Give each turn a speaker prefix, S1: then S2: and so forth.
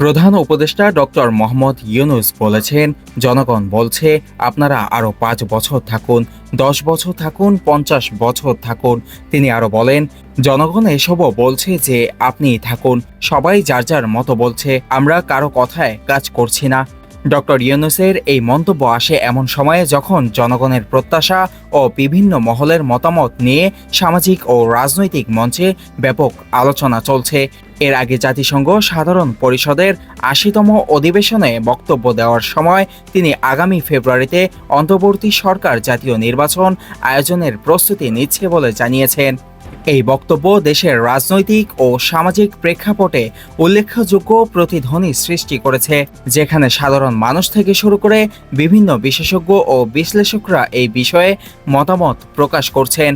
S1: প্রধান উপদেষ্টা ডক্টর মোহাম্মদ ইউনুস বলেছেন, জনগণ বলছে, আপনারা আরও পাঁচ বছর থাকুন, দশ বছর থাকুন, পঞ্চাশ বছর থাকুন। তিনি আরও বলেন, জনগণ এসবও বলছে যে আপনি থাকুন, সবাই যার যার মতো বলছে, আমরা কারও কথায় কাজ করছি না। ডক্টর ইউনুসের এই মন্তব্য আসে এমন সময়ে যখন জনগণের প্রত্যাশা ও বিভিন্ন মহলের মতামত নিয়ে সামাজিক ও রাজনৈতিক মঞ্চে ব্যাপক আলোচনা চলছে। এর আগে জাতিসংঘ সাধারণ পরিষদের আশিতম অধিবেশনে বক্তব্য দেওয়ার সময় তিনি আগামী ফেব্রুয়ারিতে অন্তর্বর্তী সরকার জাতীয় নির্বাচন আয়োজনের প্রস্তুতি নিচ্ছে বলে জানিয়েছেন। এই বক্তব্য দেশের রাজনৈতিক ও সামাজিক প্রেক্ষাপটে উল্লেখযোগ্য প্রতিধ্বনি সৃষ্টি করেছে, যেখানে সাধারণ মানুষ থেকে শুরু করে বিভিন্ন বিশেষজ্ঞ ও বিশ্লেষকরা এই বিষয়ে মতামত প্রকাশ করছেন।